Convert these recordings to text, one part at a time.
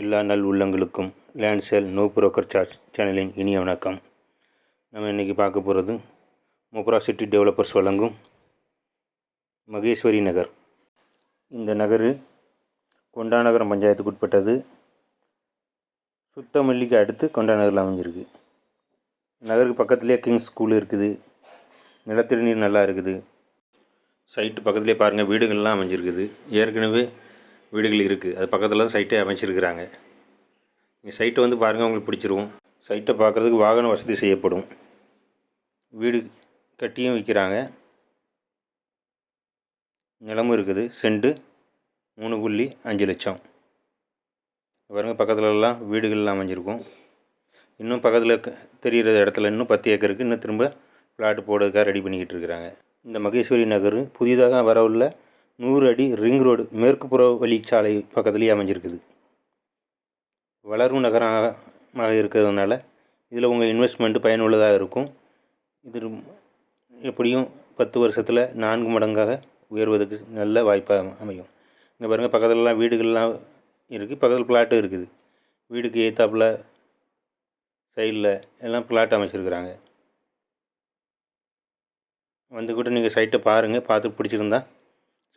எல்லா நல் உள்ளங்களுக்கும் land sale no broker charge சேனலின் இனிய வணக்கம். நம்ம இன்றைக்கி பார்க்க போகிறது மொப்ரா சிட்டி டெவலப்பர்ஸ் வழங்கும் மகேஸ்வரி நகர். இந்த நகர் கொண்டாநகரம் பஞ்சாயத்துக்கு உட்பட்டது. சுத்தமல்லிக்கு அடுத்து கொண்டாநகரில் அமைஞ்சிருக்கு. நகருக்கு பக்கத்துலேயே கிங்ஸ் ஸ்கூல் இருக்குது. நிலத்தடி நீர் நல்லா இருக்குது. சைட்டு பக்கத்துலேயே பாருங்கள் வீடுகள்லாம் அமைஞ்சிருக்குது. ஏற்கனவே வீடுகள் இருக்குது அது பக்கத்தில் தான் சைட்டே அமைச்சிருக்கிறாங்க. நீங்கள் சைட்டை வந்து பாருங்கள் உங்களுக்கு பிடிச்சிருவோம் சைட்டை பார்க்குறதுக்கு வாகன வசதி செய்யப்படும். வீடு கட்டியும் விற்கிறாங்க நிலமும் இருக்குது. செண்டு மூணு புள்ளி அஞ்சு லட்சம். பாருங்கள் பக்கத்துலலாம் வீடுகள்லாம் அமைஞ்சிருக்கும். இன்னும் பக்கத்தில் தெரிகிற இடத்துல இன்னும் பத்து ஏக்கருக்கு இன்னும் திரும்ப பிளாட் போடுறதுக்காக ரெடி பண்ணிக்கிட்டு இருக்கிறாங்க. இந்த மகேஸ்வரி நகர் புதிதாக வரவுள்ள நூறு அடி ரிங் ரோடு மேற்கு புற வழிச்சாலை பக்கத்துலேயே அமைஞ்சிருக்குது. வளரும் நகரமாக இருக்கிறதுனால இதில் உங்கள் இன்வெஸ்ட்மெண்ட்டு பயனுள்ளதாக இருக்கும். இது எப்படியும் பத்து வருஷத்தில் நான்கு மடங்காக உயர்வதற்கு நல்ல வாய்ப்பாக அமையும். இங்கே பாருங்கள் பக்கத்துலலாம் வீடுகள்லாம் இருக்குது பக்கத்தில் பிளாட்டும் இருக்குது. வீடுக்கு ஏத்தாப்பில் சைடில் எல்லாம் பிளாட் அமைச்சிருக்கிறாங்க. வந்து கூட நீங்கள் சைட்டை பாருங்கள் பார்த்து பிடிச்சிருந்தா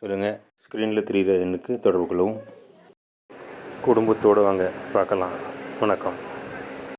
சொல்லுங்கள் ஸ்க்ரீனில் தெரிகிற எண்ணுக்கு தொடர்பு கொள்ளவும். குடும்பத்தோடு வாங்க பார்க்கலாம். வணக்கம்.